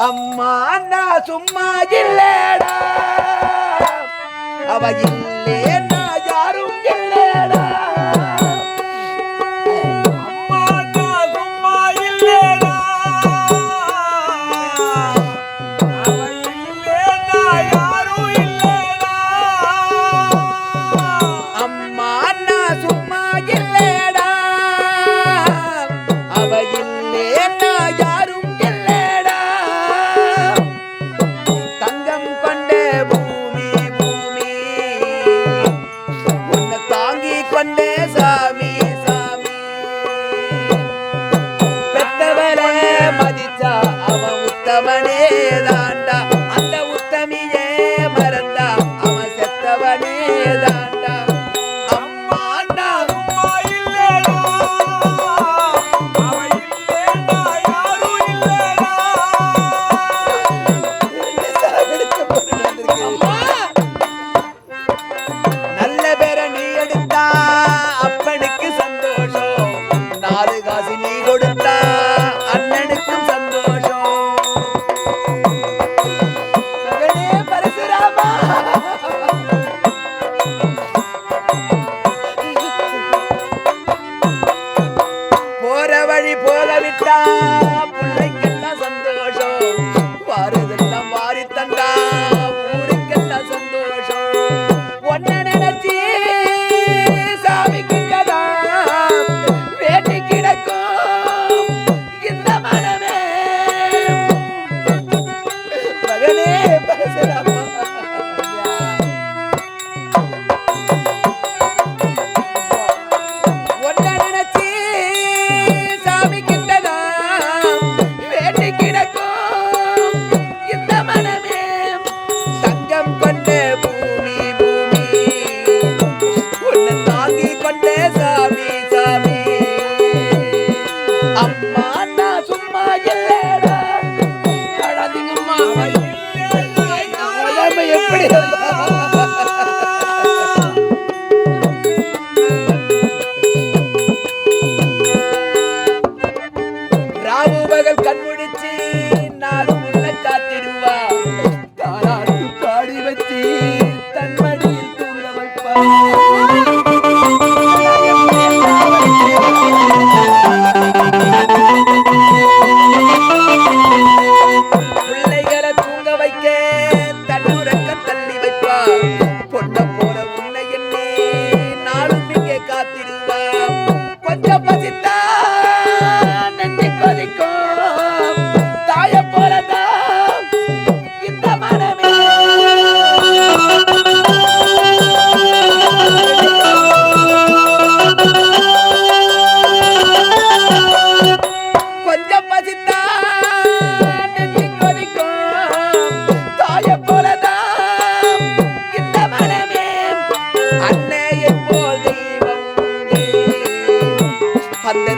அம்மா அண்ணா சும்மா இல்லடா அவ இல்லேன்னா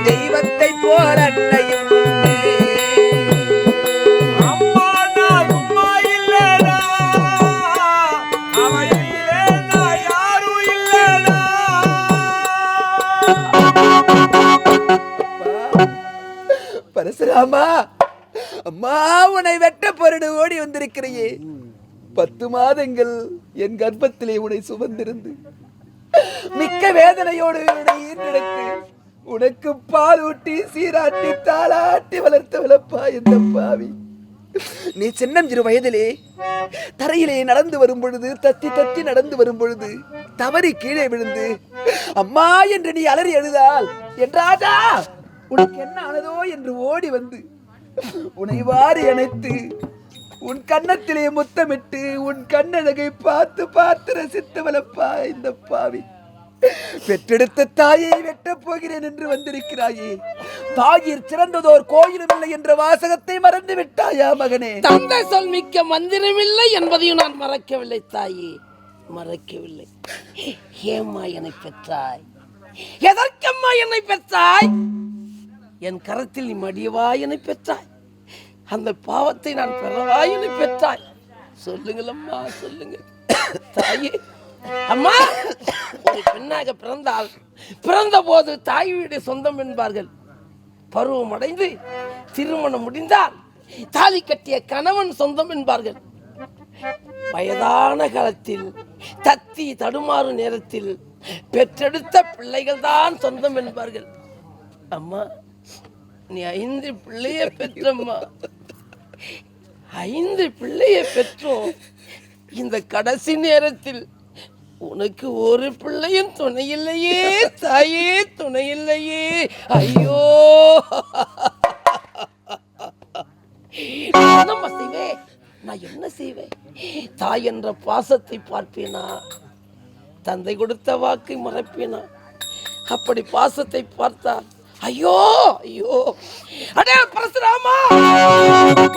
தெய்வத்தை போல் அன்னையும் பரசுராமா அம்மா உன்னை வெட்ட பொருடு ஓடி வந்திருக்கிறையே. பத்து மாதங்கள் என் கர்ப்பத்திலே உன்னை சுமந்திருந்து மிக்க வேதனையோடு உன்னை ஈர்த்தெடுத்து உனக்கு பால் ஊட்டி சீராட்டி தாளாட்டி வளர்த்தவளப்பா இந்த பாவி? நீ சின்னம் சிறு வயதிலே. தரையிலே நடந்து வரும் பொழுது தத்தி தத்தி நடந்து வரும் பொழுது தவறி கீழே விழுந்து அம்மா என்று நீ அலறி எழுதால் என்றாதா உனக்கு என்ன ஆனதோ? என்று ஓடி வந்து உன்னை வாரி அணைத்து உன் கன்னத்திலே முத்தமிட்டு உன் கண்ணழகை பார்த்து பார்த்து ரசித்தவளப்பா இந்த பாவி? பெற்றெடுத்த தாயை வெட்டப் போகிறேன் என்று வந்திருக்கிறாயே. தாயிற் சிறந்ததோர் கோயிலும் இல்லை என்ற வாசகத்தை மறந்து விட்டாயா மகனே? தந்தை சொல் மிக்க மந்திரமில்லை என்பதையும் நான் மறக்கவில்லை தாயே. மறக்கவில்லை. ஏம்மா என்னை பெற்றாய். எதற்கம்மா என்னை பெற்றாய்? என் கரத்தில் நீ மடியவா என்னை பெற்றாய்? அந்த பாவத்தை நான் பெறவா என்னை பெற்றாய்? சொல்லுங்கள் அம்மா தாயே அம்மா ஒரு பெண்ணாக பிறந்தால் பிறந்த போது தாய் வீடு சொந்தம் என்பார்கள். பருவம் அடைந்து திருமணம் முடிந்தால் தாலி கட்டிய கணவன் சொந்தம் என்பார்கள். வயதான காலத்தில் தத்தி தடுமாறும் நேரத்தில் பெற்றெடுத்த பிள்ளைகள் தான் சொந்தம் என்பார்கள். அம்மா நீ ஐந்து பிள்ளைய பெற்றம்மா. ஐந்து பிள்ளைய பெற்றோம். இந்த கடைசி நேரத்தில் உனக்கு ஒரு பிள்ளையும் துணை இல்லையே தாயே துணை இல்லையே. ஐயோ. நான் என்னம்மா செய்வேன்? நான் என்ன செய்வேன்? தாய் என்ற பாசத்தை பார்ப்பேனா? தந்தை கொடுத்த வாக்கை மறப்பேனா? அப்படி பாசத்தை பார்த்தால் ஐயோ ஐயோ. அடே பரசுராமா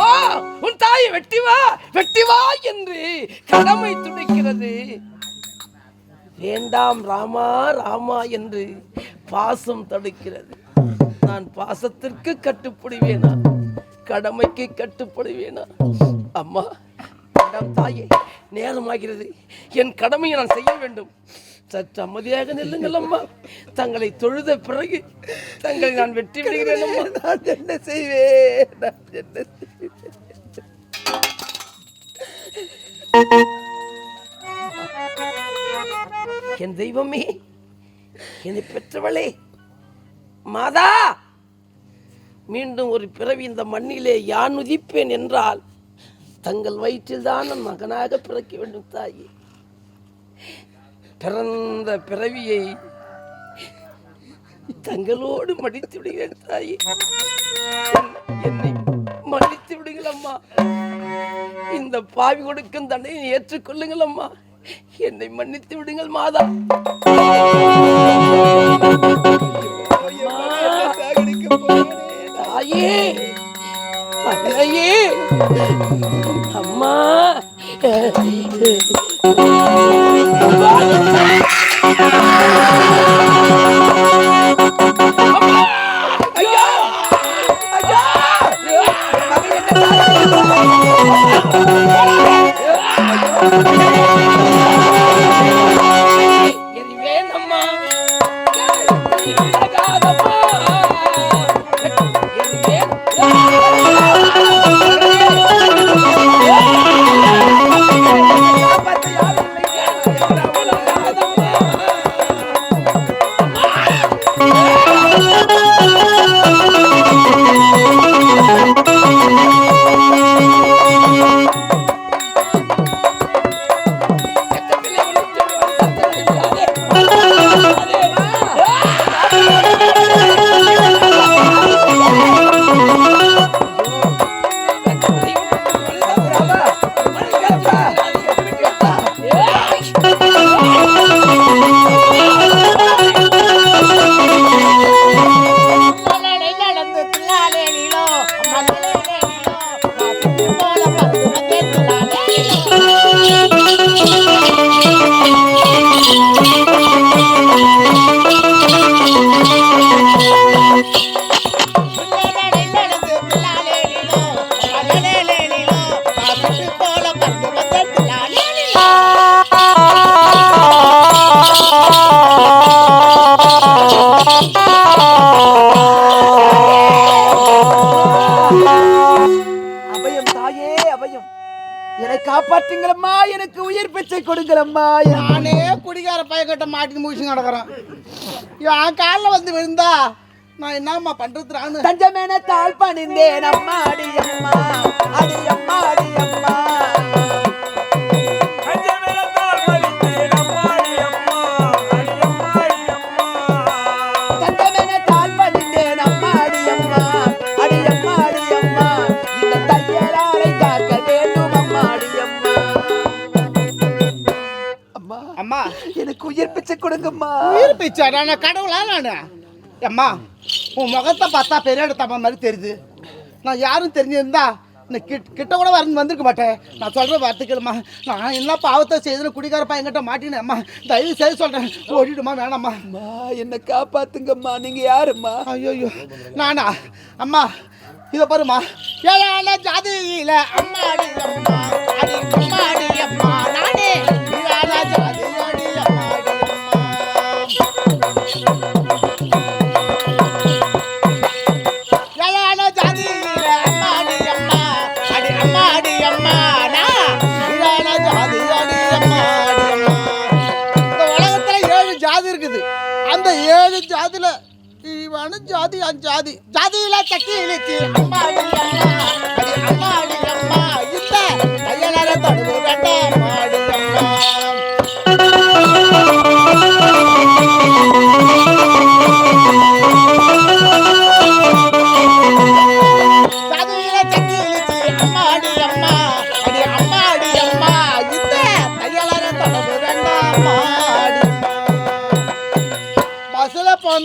வா உன் தாயை வெட்டி வா வெட்டி வா என்று கடமை துடிக்கிறது. வேண்டாம் ராமா ராமா என்று பாசம் தடுக்கிறது. நான் பாசத்திற்கு கட்டுப்படுவேனா? கடமைக்கு கட்டுப்படுவேனா? அம்மா வேண்டாம் தாயே நேரமாகிறது. என் கடமையை நான் செய்ய வேண்டும். சற்று அமைதியாக நில்லுங்கள் அம்மா. தங்களை தொழுத பிறகு தங்களை நான் வெற்றி விடுகிறேன் நான் என்ன செய்வேன்? நான் என்ன செய்வேன்? என் தெய்வமே என்னை பெற்றவளே. மாதா மீண்டும் ஒரு பிறவி இந்த மண்ணிலே யான் உதிப்பேன் என்றால் தங்கள் வயிற்றில் தான் நான் மகனாக பிறக்க வேண்டும் தாயே. பிறந்த பிறவியை தங்களோடு மடித்து விடுகிறேன் தாயே. என்னை மன்னித்து விடுங்கள் அம்மா. இந்த பாவி கொடுக்கும் தண்டனை ஏற்றுக்கொள்ளுங்கள் அம்மா. என்னை மன்னித்து விடுங்கள் மாதா. சாகடிக்க தாயே அன்னையே அம்மா. காப்பாற்றுங்களம்மா எனக்கு உயிர் பிச்சை கொடுங்களம்மா. நானே குடிகார பயக்கட்ட மாட்டி முடிச்சு நடக்கிறேன். என் காலில் வந்து விழுந்தா நான் என்னம்மா பண்றது தஞ்சமென தாழ் பணிந்தேன் அம்மாடி அம்மா அடி அம்மாடி அம்மா. கொடுங்கம்மா உயிர் பிச்சை நான் கடவுளா நான்? அம்மா உன் முகத்தை பார்த்தா பெரிய இடத்தம்மா மாதிரி தெரியுது. நான் யாரும் தெரிஞ்சிருந்தா இந்த கிட் கிட்ட கூட வர வந்திருக்க மாட்டேன். நான் சொல்கிற வார்த்தைக்கள்மா நான் என்ன பாவத்தை செய்தேன்னு குடிகார பையன்கிட்ட மாட்டினேன். அம்மா தயவு செய்து சொல்கிறேன் ஓடிடுமா வேணாம்மா. அம்மா என்னை காப்பாத்துங்கம்மா. நீங்க யாரும்மா? ஐயோ நானா? அம்மா இத பாருமா ஏழான ஜாதியில அம்மாடி அம்மா அம்மாடி அம்மா நானே. இது ஜாதியில் இவனு ஜாதி என் ஜாதி. ஜாதியில தட்டி இழுத்து. அம்மா அம்மா இந்த கையலார தடுவு கட்ட மாடு அம்மா.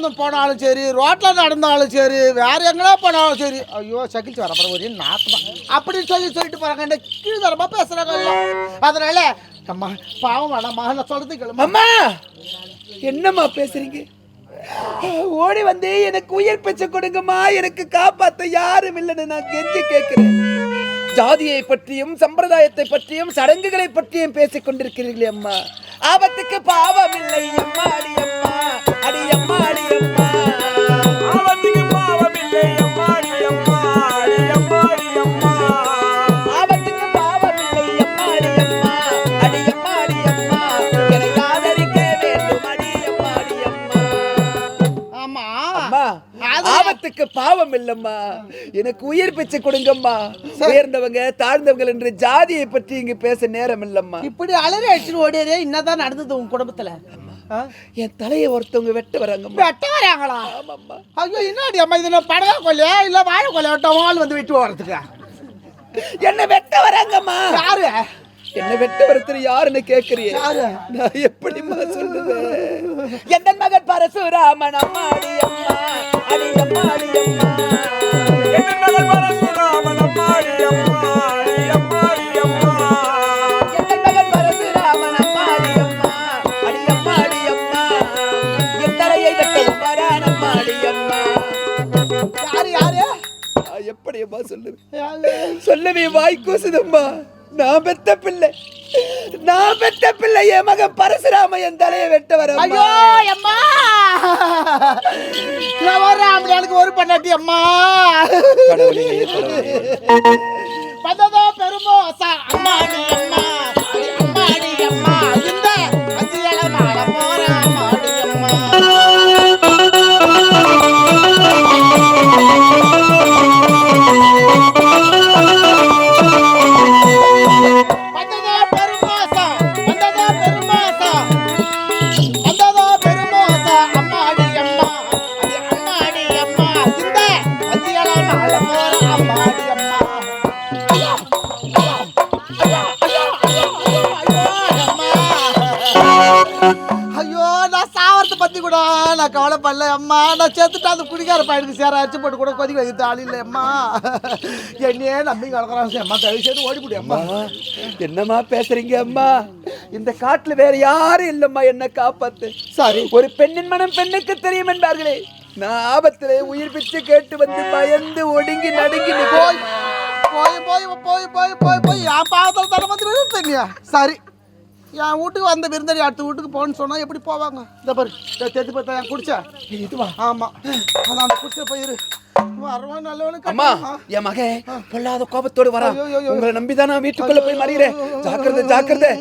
நடந்து போனாலும் சரி ரோட்டில் நடந்தாலும் சரி வேறு எங்கேனா போனாலும் சரி. ஐயோ சகிச்சு வர போகிற ஒரே நாத்து அப்படின்னு சொல்லி சொல்லிட்டு போகிறாங்க என்ன கீழ்தரமாக பேசுகிறாங்க அதனால அம்மா பாவம் வேணாம்மா நான் சொல்கிறது கேளுமா அம்மா என்னம்மா பேசுறீங்க? ஓடி வந்து எனக்கு உயிர் பிச்சை கொடுங்கம்மா. எனக்கு காப்பாற்ற யாரும் இல்லைன்னு நான் கெஞ்சி கேட்குறேன். ஜாதியை பற்றியும் சம்பிரதாயத்தை பற்றியும் சடங்குகளை பற்றியும் பேசிக் கொண்டிருக்கிறீர்களே அம்மா. ஆபத்துக்கு பாவம் இல்லை அம்மா அடியம்மா அடியம்மா அடியம்மா. பாவம் இல்லம்மா எனக்கு உயிர் பிச்சை கொடுங்கம்மா. உயர்ந்தவங்க தாழ்ந்தவங்க என்று ஜாதியை பற்றி இங்கு பேச நேரம் இல்லம்மா இப்படி அலறி அடிச்சுட்டு ஓடியதே என்னதான் நடந்தது உன் குடும்பத்தில்? என் தலையை ஒருத்தவங்க வெட்ட வராங்கம்மா. வெட்ட வராங்களா? ஐயோ என்னடி அம்மா இது நான் படகா கொல்லையா? இல்லை வாழை கொல்லையா வாள் வந்து விட்டு போகிறதுக்கு என்ன வெட்ட வராங்கம்மா. யாரு? என்ன வெட்ட ஒருத்தர் யாருன்னு கேக்குறிய? நான் எப்படி சொல்லுவேன்? எந்த மகன் பரசுராமன் அம்மாடி அம்மா அடி அம்மாடி எந்த மகன் பரசுராமன் அம்மாடி அம்மா எந்த மகன் பரசுராமன் அம்மாடி அம்மா அடி என் தலையை வெட்ட உமரான் அம்மாடி அம்மா. யாரு எப்படியம்மா சொல்லுவேன்? சொல்லுவே வாய் கூசுதம்மா. நான் பெத்த பிள்ளை. நான் பெத்த பிள்ளை என் மகன் பரசுராம என் தலையை வெட்ட வர ஐயோ அம்மா. நான் ஒரு ஆம்பளையாளுக்கு ஒரு பண்ணாட்டி அம்மா. வந்ததோ பெருமோசா அம்மாடி அம்மா. குடிகாரத்தை பற்றி கூட நான் கவலைப்படல அம்மா. நான் சேர்த்துட்டு அந்த குடிகார பையனுக்கு சேர அச்சு போட்டு கூட கொதிக்க வைத்து ஆள் இல்லை அம்மா. என்னையே நம்பி கலக்கிறான் அம்மா தயவு செய்து ஓடிப்பிடி அம்மா. என்னம்மா பேசுறீங்க அம்மா? இந்த காட்டில் வேற யாரும் இல்லைம்மா என்ன காப்பாத்து. சாரி. ஒரு பெண்ணின் மனம் பெண்ணுக்கு தெரியும் என்பார்களே. நான் ஆபத்திலே உயிர் பிச்சு கேட்டு வந்து பயந்து ஒடுங்கி நடுங்கி போய் போய் போய் போய் போய் போய் போய் என் பாவத்தில் தர மாதிரி தண்ணியா சரி. என் வீட்டுக்கு வந்த விருந்தனி அடுத்த வீட்டுக்கு போகணும்னு சொன்னா எப்படி போவாங்க? இந்த பாரு தெத்து பார்த்தா என் குடிச்சா. இதுவா ஆமா. அதான் அந்த குடிச்ச போயிரு அம்மா என் மகன் பொல்லாத கோபத்தோடு வரா. உங்களை நம்பிதான் நான் வீட்டுக்குள்ள போய் மறிகிறேன் ஜாக்கிரதை ஜாக்கிரதை.